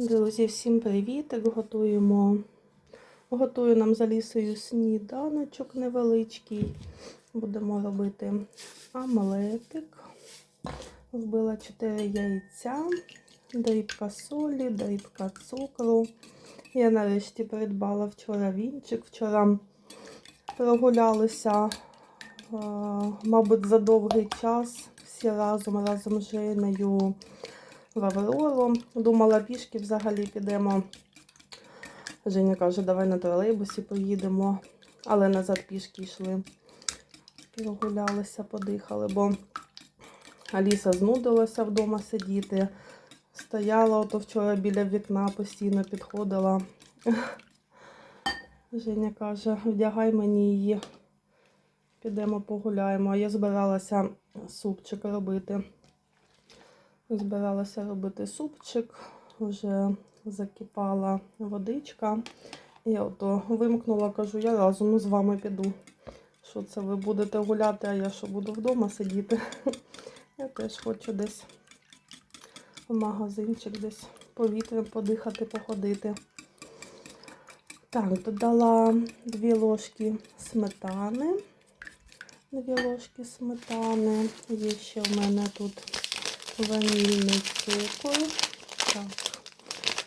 Друзі, всім привіт! Готуємо. Готую нам за лісою сніданочок невеличкий. Будемо робити омлетик. Вбила 4 яйця, дрібка солі, дрібка цукру. Я нарешті придбала вчора вінчик. Вчора прогулялися, е, мабуть, за довгий час. Всі разом, разом з Женею в Думала, пішки взагалі підемо. Женя каже, давай на тролейбусі поїдемо. Але назад пішки йшли. Прогулялися, подихали, бо Аліса знудилася вдома сидіти. Стояла ото вчора біля вікна, постійно підходила. Женя каже, вдягай мені її. Підемо погуляємо. Я збиралася супчик робити. Збиралася робити супчик, вже закипала водичка. Я ото вимкнула, кажу, я разом з вами піду. Що це ви будете гуляти, а я що буду вдома сидіти. Я теж хочу десь в магазинчик, десь повітрям подихати, походити. Так, додала дві ложки сметани. Дві ложки сметани. Є ще в мене тут ванільний цукор. Так,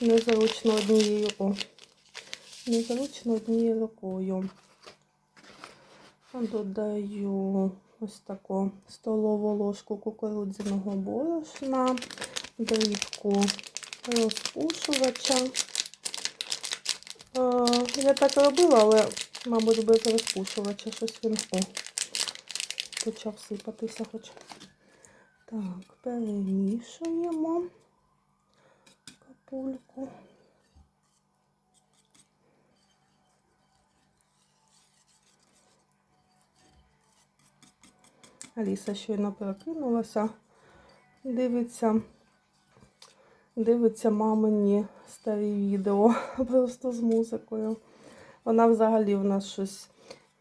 незручно однією. О, незручно однією рукою. Додаю ось таку столову ложку кукурудзяного борошна, дрібку розпушувача. Я так робила, але, мабуть, без розпушувача щось він почав сипатися хоч. Так, перемішуємо капульку. Аліса щойно прокинулася. Дивиться, дивиться мамині старі відео просто з музикою. Вона взагалі в нас щось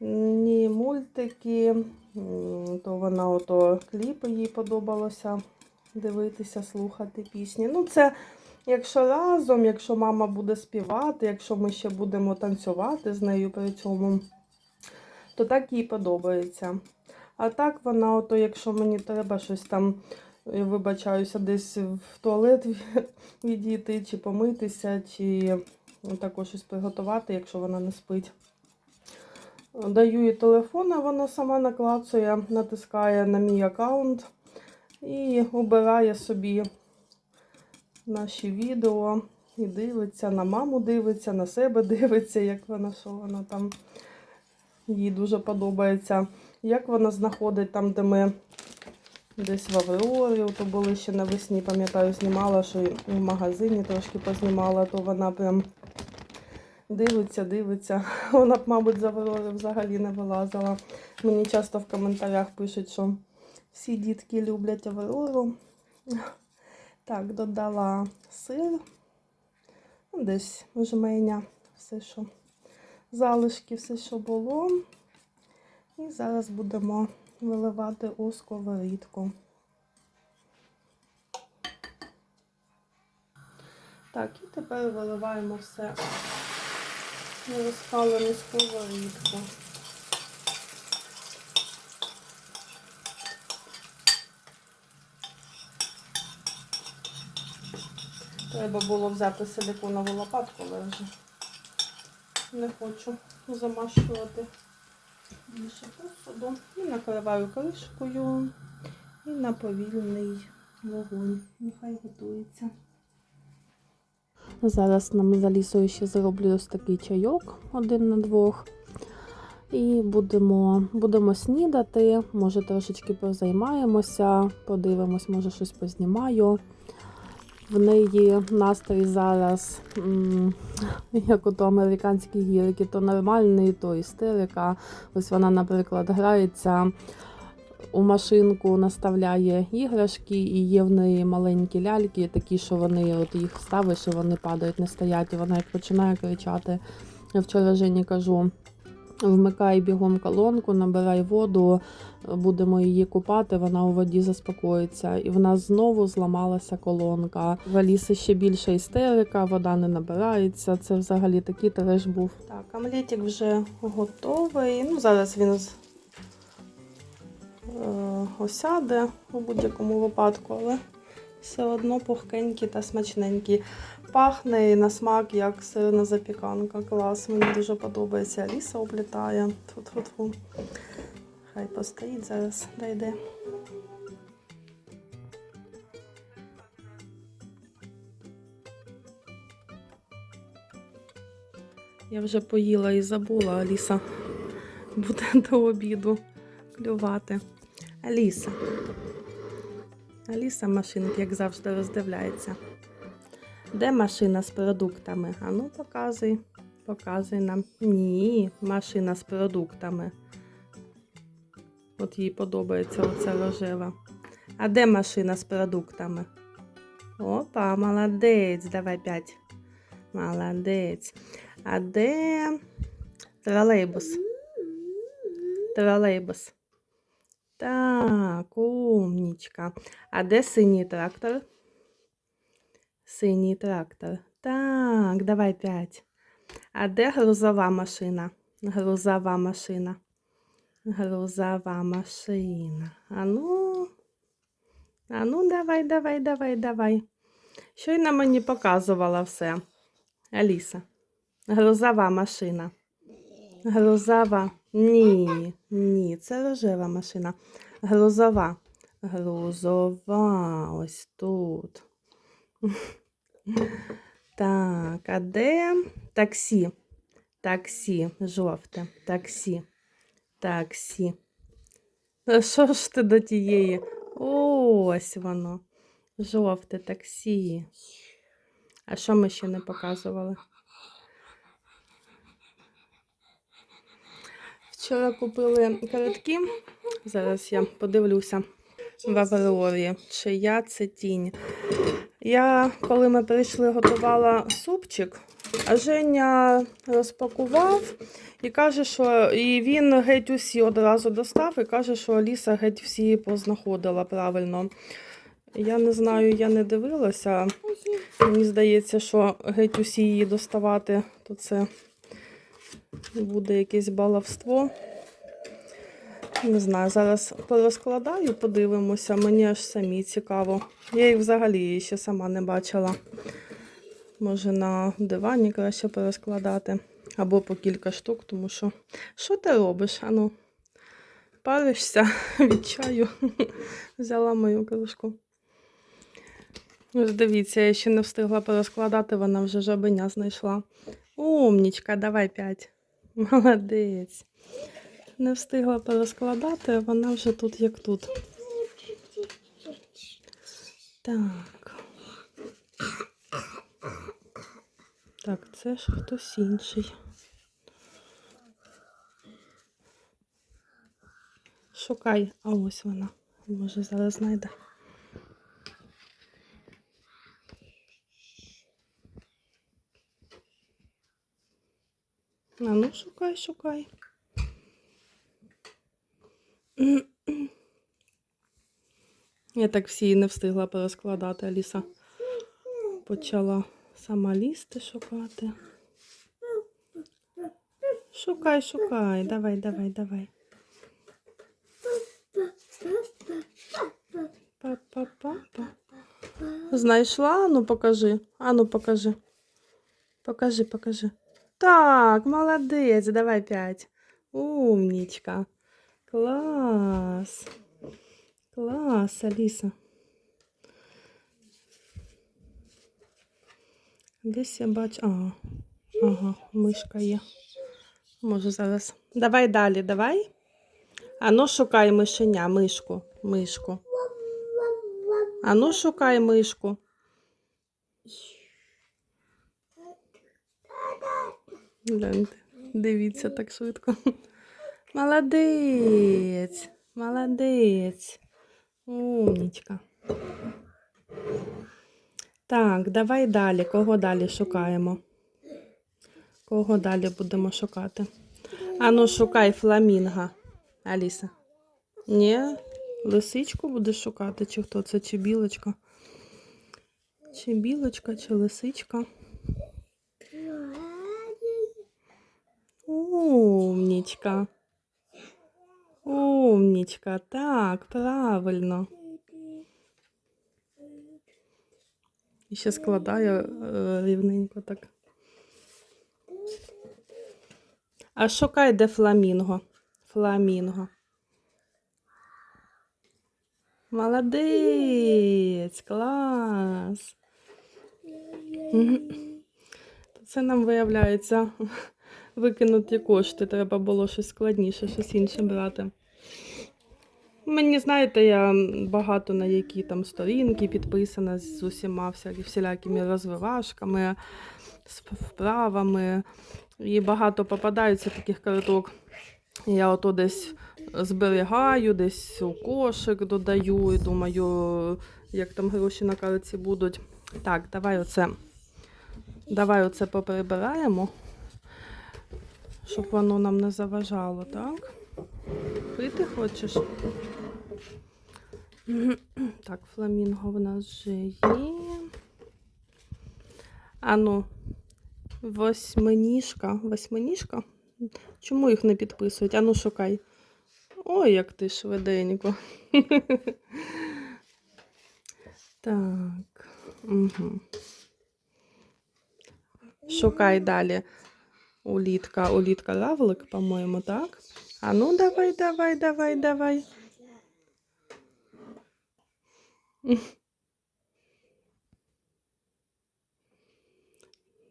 ні мультики, то вона ото кліпи їй подобалося дивитися, слухати пісні. Ну, це якщо разом, якщо мама буде співати, якщо ми ще будемо танцювати з нею при цьому, то так їй подобається. А так вона, ото, якщо мені треба щось там, я вибачаюся, десь в туалет відійти, чи помитися, чи також щось приготувати, якщо вона не спить. Даю їй телефон, а вона сама наклацує, натискає на мій аккаунт і обирає собі наші відео і дивиться, на маму дивиться, на себе дивиться, як вона, що вона там їй дуже подобається. Як вона знаходить там, де ми десь в Аврорі, то були ще навесні, пам'ятаю, знімала, що в магазині трошки познімала, то вона прям дивиться, дивиться. Вона б, мабуть, взагалі не вилазила. Мені часто в коментарях пишуть, що всі дітки люблять Аврору. Так, додала сир, Ну, десь жменя, все, що залишки, все, що було. І зараз будемо виливати у сковорідку. Так, і тепер виливаємо все на розпалену сковорідку. Треба було взяти силиконову лопатку, але вже не хочу замащувати більше посуду. І накриваю кришкою і на повільний вогонь. Нехай готується. Зараз нам за лісою ще зроблю ось такий чайок один на двох. І будемо, будемо снідати, може трошечки позаймаємося, подивимось, може щось познімаю. В неї настрій зараз, як ото американські гірки, то нормальний, то істерика. Ось вона, наприклад, грається у машинку, наставляє іграшки, і є в неї маленькі ляльки, такі, що вони от їх ставиш, що вони падають, не стоять. І вона як починає кричати. Я вчора Жені кажу. Вмикай бігом колонку, набирай воду, будемо її купати, вона у воді заспокоїться. І в нас знову зламалася колонка. В Аліси ще більша істерика, вода не набирається. Це взагалі такий треш був. Так, омлетик вже готовий. Ну, зараз він осяде у будь-якому випадку, але все одно пухкенький та смачненький. Пахне і на смак як сирна запіканка. Клас, мені дуже подобається. Аліса облітає. Тфу-тфу-тфу. Хай постоїть зараз, дойде. Я вже поїла і забула, Аліса буде до обіду клювати. Аліса. Аліса машинки, як завжди, роздивляється. Де машина з продуктами? А ну показуй. Показуй нам. Ні, машина з продуктами. От їй подобається оця рожева. А де машина з продуктами? Опа, молодець. Давай п'ять. Молодець. А де тролейбус? Тролейбус. Так, умнічка. А де синій трактор? Синій трактор. Так, давай п'ять. А де грузова машина? Грузова машина. Грузова машина. А ну. А ну, давай, давай, давай, давай. Щойно мені показувала все. Аліса. Грузова машина. Грузова. Ні, ні, це рожева машина. Грузова. Грузова. Ось тут. Так, а де таксі? Таксі, жовте, таксі, таксі. Що ж ти до тієї? Ось воно. Жовте таксі. А що ми ще не показували? Вчора купили картки. Зараз я подивлюся в Аврорі, чия це тінь. Я, коли ми прийшли, готувала супчик, а Женя розпакував і каже, що і він геть усі одразу достав і каже, що Аліса геть всі познаходила правильно. Я не знаю, я не дивилася. Мені здається, що геть усі її доставати, то це буде якесь баловство. Не знаю, зараз порозкладаю, подивимося. Мені аж самі цікаво. Я їх взагалі ще сама не бачила. Може на дивані краще порозкладати. Або по кілька штук, тому що що ти робиш? Ану, паришся від чаю. Взяла мою кружку. Ось дивіться, я ще не встигла порозкладати, вона вже жабеня знайшла. Умнічка, давай п'ять. Молодець. Не встигла порозкладати, а вона вже тут як тут. Так. Так, це ж хтось інший. Шукай, а ось вона. Може, зараз знайде. А ну, шукай, шукай. Я так всі не встигла порозкладати. Аліса почала сама лізти шукати. Шукай, шукай. Давай, давай, давай. Па-па-па-па. Знайшла? Ну покажи. Ану покажи. Покажи, покажи. Так, молодець, давай п'ять. Умнічка. Клас. Клас, Аліса. Десь я бачу. Ага. Ага, мишка є. Може зараз. Давай далі, давай. А ну шукай мишеня, мишку, мишку. А ну шукай мишку. Гляньте, дивіться так швидко. Молодець, молодець. Умнічка. Так, давай далі. Кого далі шукаємо? Кого далі будемо шукати? Ану, шукай фламінго. Аліса. Ні? Лисичку будеш шукати, чи хто це, чи білочка? Чи білочка, чи лисичка? Умнічка. Умнічка. Так, правильно. І ще складає е, рівненько так. А шукай, де фламінго. Фламінго. Молодець, клас. Це нам виявляється викинуті кошти. Треба було щось складніше, щось інше брати. Мені, знаєте, я багато на які там сторінки підписана з усіма всілякими розвивашками, з вправами. І багато попадаються таких карток. Я ото десь зберігаю, десь у кошик додаю і думаю, як там гроші на картці будуть. Так, давай оце. Давай оце поприбираємо, щоб воно нам не заважало, так? Пити хочеш? Так, фламінго в нас вже є. Ану, восьминіжка. Восьминіжка? Чому їх не підписують? Ану, шукай. Ой, як ти швиденько. Так. Угу. Шукай далі. Улітка, улітка равлик, по-моєму, так? А ну давай, давай, давай, давай.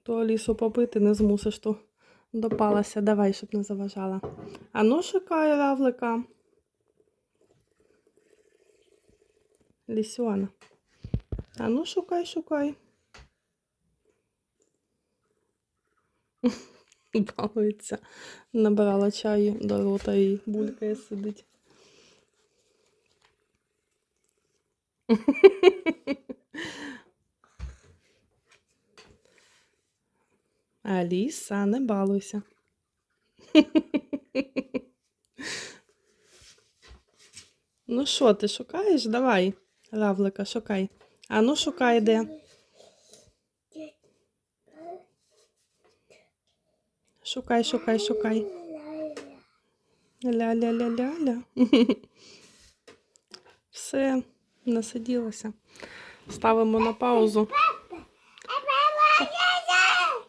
То Алісу попити не змусиш, то допалася. Давай, щоб не заважала. А ну шукай равлика. Лісюана. А ну шукай, шукай. Балується. Набрала чаю до рота і булькає сидить. Аліса, не балуйся. Ну що, ти шукаєш? Давай, равлика, шукай. А ну шукай де. Шукай, шукай, шукай. Ля-ля-ля-ля-ля. Все, насиділася. Ставимо на паузу.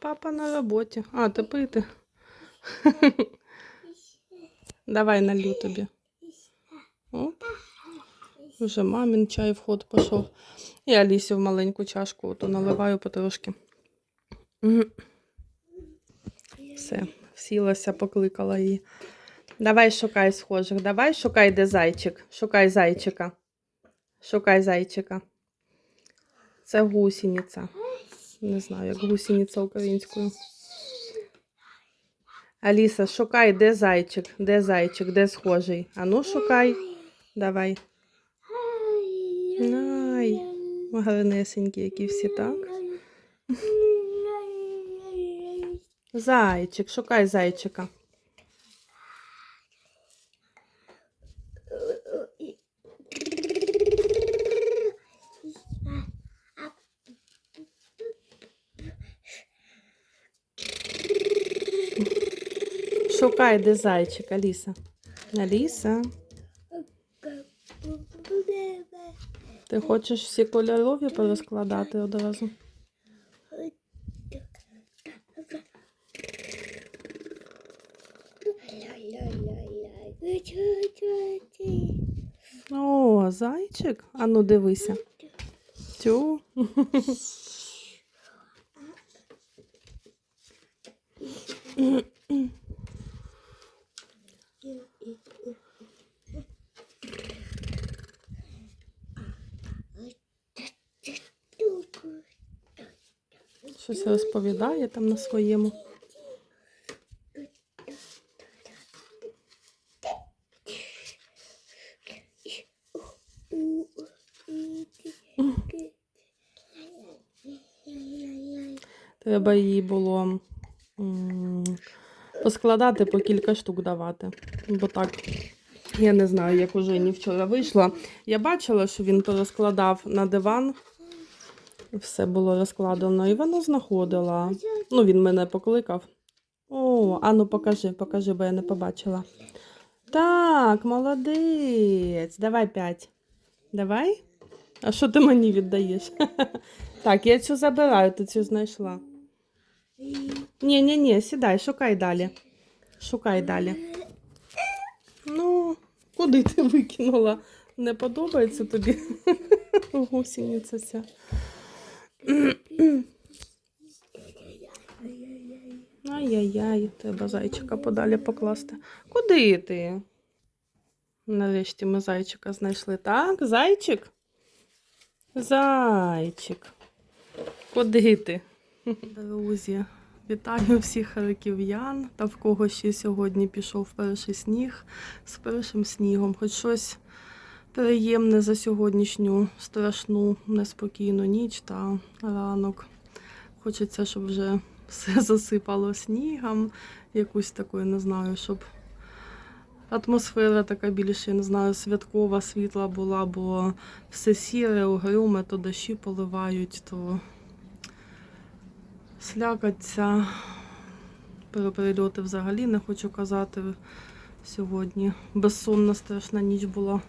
Папа на роботі. А, ти пити. Давай налью тобі. Оп. Вже мамін чай в ход пішов. І Алісі в маленьку чашку ото наливаю потрошки. Все, сілася, покликала її. Давай шукай схожих. Давай шукай, де зайчик. Шукай зайчика. Шукай зайчика. Це гусениця. Не знаю, як гусениця українською. Аліса, шукай, де зайчик, де зайчик, де схожий. А ну шукай. Давай. Ай, гарнесенькі, які всі, так? Зайчик, шукай зайчика. Шукай, де зайчик, Аліса. Аліса, ти хочеш всі кольорові порозкладати одразу? Зайчик. А ну дивися. Тю. Щось розповідає там на своєму. Треба їй було поскладати по кілька штук давати. Бо так, я не знаю, як у Жені вчора вийшла. Я бачила, що він порозкладав на диван. Все було розкладено, і вона знаходила. Ну, він мене покликав. О, ану покажи, покажи, бо я не побачила. Так, молодець. Давай п'ять. Давай. А що ти мені віддаєш? Так, я цю забираю, ти цю знайшла. Ні, ні, ні, сідай, шукай далі. Шукай далі. Ну, куди ти викинула? Не подобається тобі? Гусениця ця. Ай-яй-яй, треба зайчика подалі покласти. Куди ти? Нарешті ми зайчика знайшли. Так, зайчик? Зайчик. Куди ти? Друзі, вітаю всіх харків'ян та в кого ще сьогодні пішов перший сніг з першим снігом. Хоч щось приємне за сьогоднішню страшну, неспокійну ніч та ранок. Хочеться, щоб вже все засипало снігом, якусь такою, не знаю, щоб атмосфера така більш, я не знаю, святкова, світла була, бо все сіре, угрюме, то дощі поливають, то слякаться. Про взагалі не хочу казати сьогодні. Безсонна страшна ніч була.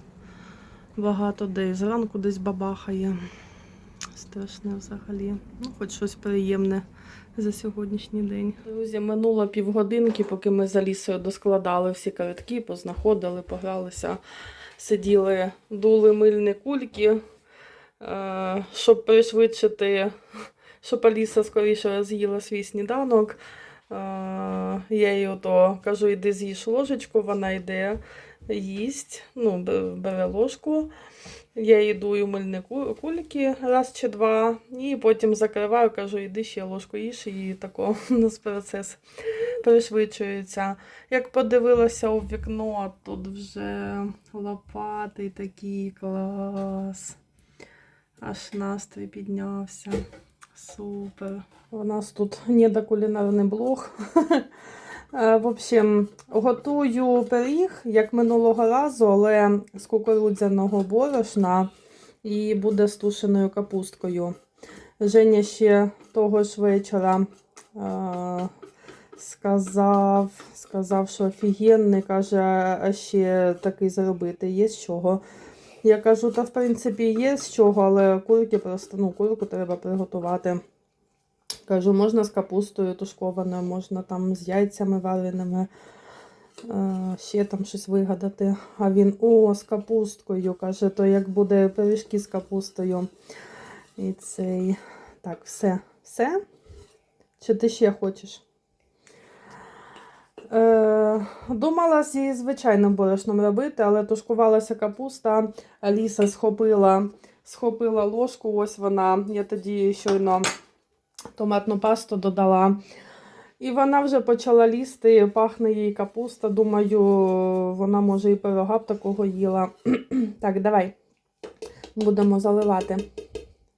Багато де. Зранку десь бабахає. Страшне взагалі. Ну, хоч щось приємне за сьогоднішній день. Друзі, минуло півгодинки, поки ми за лісою доскладали всі картки, познаходили, погралися, сиділи, дули мильні кульки, е, щоб пришвидшити, щоб Аліса скоріше з'їла свій сніданок. Е, Я їй ото кажу, йди з'їж ложечку, вона йде їсть, ну, бере ложку. Я їй дую мильні ку- кульки раз чи два, і потім закриваю, кажу, йди ще ложку їж, і тако у нас процес пришвидшується. Як подивилася у вікно, тут вже лопатий такий клас. Аж настрій піднявся. Супер. У нас тут недокулінарний блог. Е, В общем, готую пиріг, як минулого разу, але з кукурудзяного борошна і буде з тушеною капусткою. Женя ще того ж вечора е, сказав, сказав, що офігенний, каже, а ще такий зробити, є з чого. Я кажу, та в принципі є з чого, але курки просто, ну, курку треба приготувати. Кажу, можна з капустою тушкованою, можна там з яйцями вареними, е, ще там щось вигадати. А він, о, з капусткою, каже, то як буде пиріжки з капустою. І цей. Так, все. Все? Чи ти ще хочеш? Е, думала зі звичайним борошном робити, але тушкувалася капуста. Аліса схопила, схопила ложку, ось вона. Я тоді щойно томатну пасту додала. І вона вже почала лізти, пахне їй капуста. Думаю, вона може і пирога б такого їла. так, давай. Будемо заливати.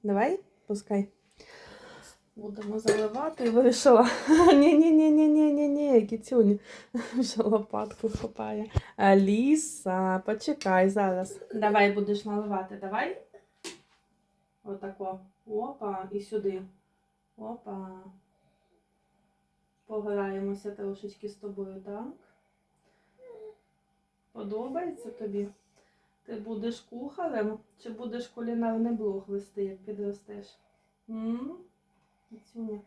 Давай, пускай. Будемо заливати і вирішила. Ні-ні-ні-ні-ні-ні, кіцюнь. Вже лопатку хапає. Аліса, почекай зараз. Давай будеш наливати, давай. Отако. Опа, і сюди. Опа. Пограємося трошечки з тобою, так? Подобається тобі? Ти будеш кухарем чи будеш кулінарний блог вести, як підростеш? М? Кіцюня.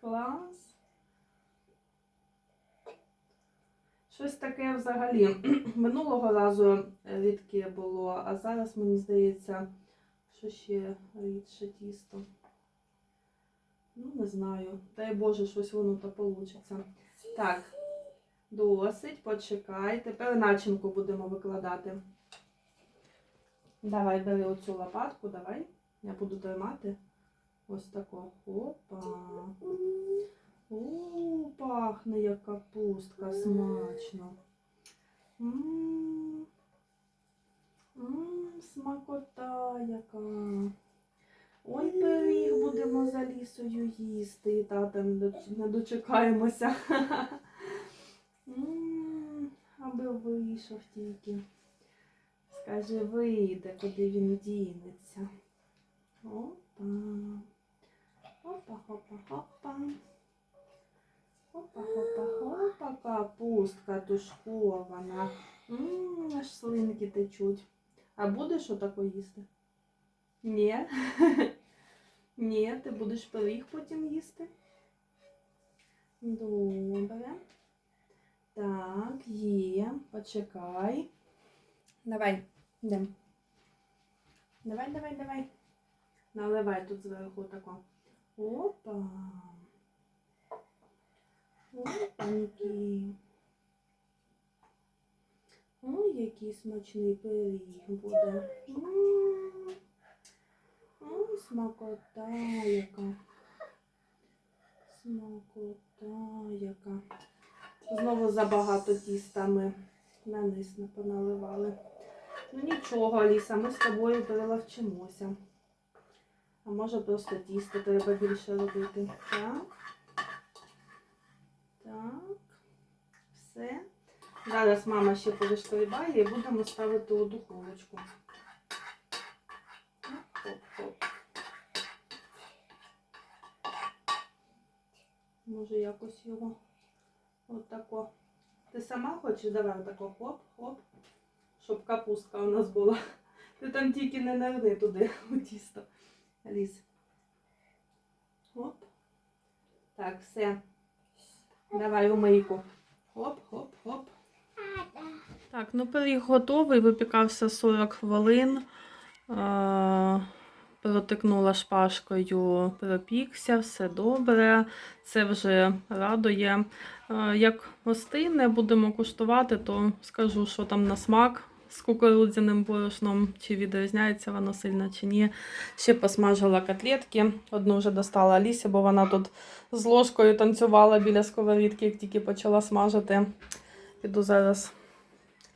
Клас. Щось таке взагалі. Минулого разу рідке було, а зараз мені здається, що ще рідше тісто. Ну, не знаю. Дай Боже, щось воно то получиться. Так, досить, почекай. Тепер начинку будемо викладати. Давай, бери оцю лопатку, давай. Я буду тримати. Ось тако. Опа. О, пахне як капустка смачно. М, м, Смакота яка. Ой, пиріг будемо за лісою їсти, тата не дочекаємося. Аби вийшов тільки. Скаже, вийде, куди він дінеться. Опа. Опа, хопа, хопа. Опа, хопа, хопа, капустка тушкована. М, Аж слинки течуть. А будеш отако їсти? Ні. Ні, ти будеш пиріг потім їсти. Добре. Так, є. Почекай. Давай, йдем. Давай, давай, давай. Наливай тут зверху тако. Опа. Опаньки. Ой, який смачний пиріг буде. М. Ой, смакота яка. Смакота яка. Знову забагато тіста ми на низ не поналивали. Ну нічого, Аліса, ми з тобою переловчимося. А може просто тісто треба більше робити. Так. Так. Все. Зараз мама ще повишкрібає і будемо ставити у духовочку. Хоп-хоп. Може якось його отако. Ти сама хочеш? Давай отако хоп-хоп. Щоб капустка у нас була. Ти там тільки не наверни туди у тісто. Ліз. Оп. Так, все. Давай у мийку. Хоп-хоп-хоп. Так, ну пиріг готовий, випікався 40 хвилин. Е, Протикнула шпажкою, пропікся, все добре. Це вже радує. Е, Як остине, будемо куштувати, то скажу, що там на смак з кукурудзяним борошном, чи відрізняється воно сильно, чи ні. Ще посмажила котлетки. Одну вже достала Алісі, бо вона тут з ложкою танцювала біля сковорідки, як тільки почала смажити. Піду зараз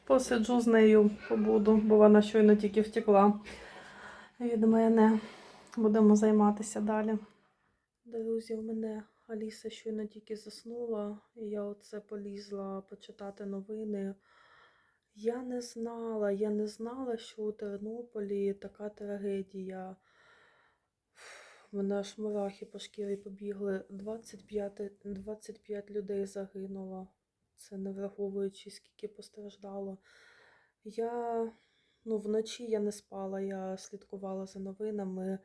посиджу з нею, побуду, бо вона щойно тільки втекла від мене. Будемо займатися далі. Друзі, у мене Аліса щойно тільки заснула, і я оце полізла почитати новини. Я не знала, я не знала, що у Тернополі така трагедія. Мене аж мурахи по шкірі побігли. 25, 25 людей загинуло. Це не враховуючи, скільки постраждало. Я ну, вночі я не спала, я слідкувала за новинами.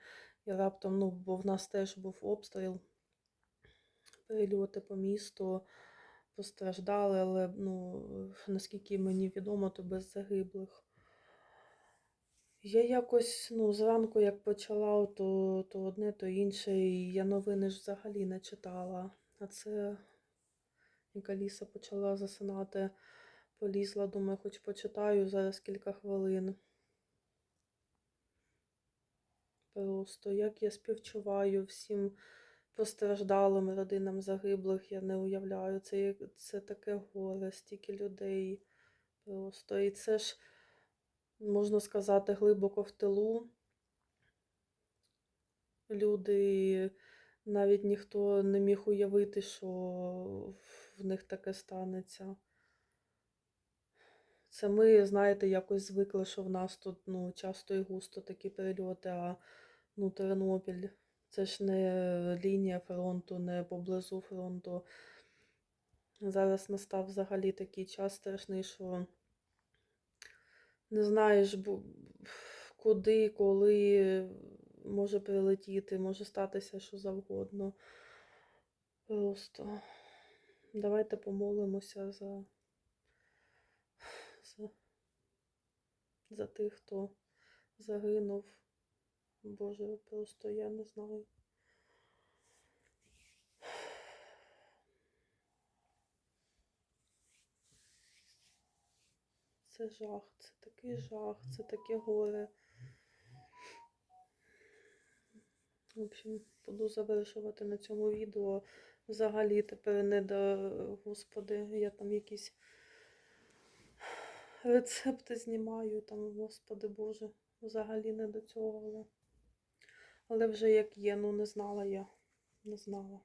І раптом, ну, бо в нас теж був обстріл, перельоти по місту постраждали, але ну, наскільки мені відомо, то без загиблих. Я якось ну, зранку, як почала, то, то одне, то інше, і я новини ж взагалі не читала. А це як Аліса почала засинати, полізла, думаю, хоч почитаю зараз кілька хвилин. Просто як я співчуваю всім постраждалим родинам загиблих, я не уявляю. Це, це таке горе, стільки людей. Просто. І це ж, можна сказати, глибоко в тилу. Люди, навіть ніхто не міг уявити, що в них таке станеться. Це ми, знаєте, якось звикли, що в нас тут ну, часто і густо такі перельоти, а ну, Тернопіль це ж не лінія фронту, не поблизу фронту. Зараз настав взагалі такий час страшний, що не знаєш, куди, коли може прилетіти, може статися що завгодно. Просто давайте помолимося за, за, за тих, хто загинув. Боже, просто я не знаю. Це жах, це такий жах, це таке горе. В общем, буду завершувати на цьому відео. Взагалі тепер не до господи, я там якісь рецепти знімаю, там, господи Боже, взагалі не до цього. Але, вже як є, ну не знала я. Не знала.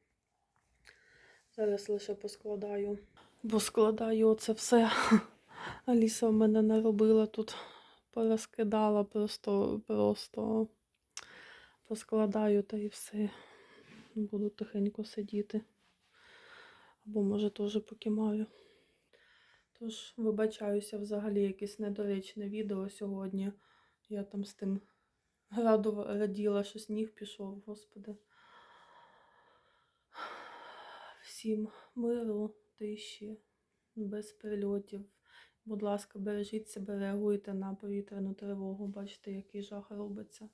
Зараз лише поскладаю. Бо складаю оце все. Аліса в мене наробила тут, порозкидала, просто, просто поскладаю та і все. Буду тихенько сидіти. Або може теж покимаю. Тож, вибачаюся, взагалі якесь недоречне відео сьогодні. Я там з тим раділа, що сніг пішов, господи. Всім миру, тиші, без прильотів. Будь ласка, бережіть себе, реагуйте на повітряну тривогу. Бачите, який жах робиться.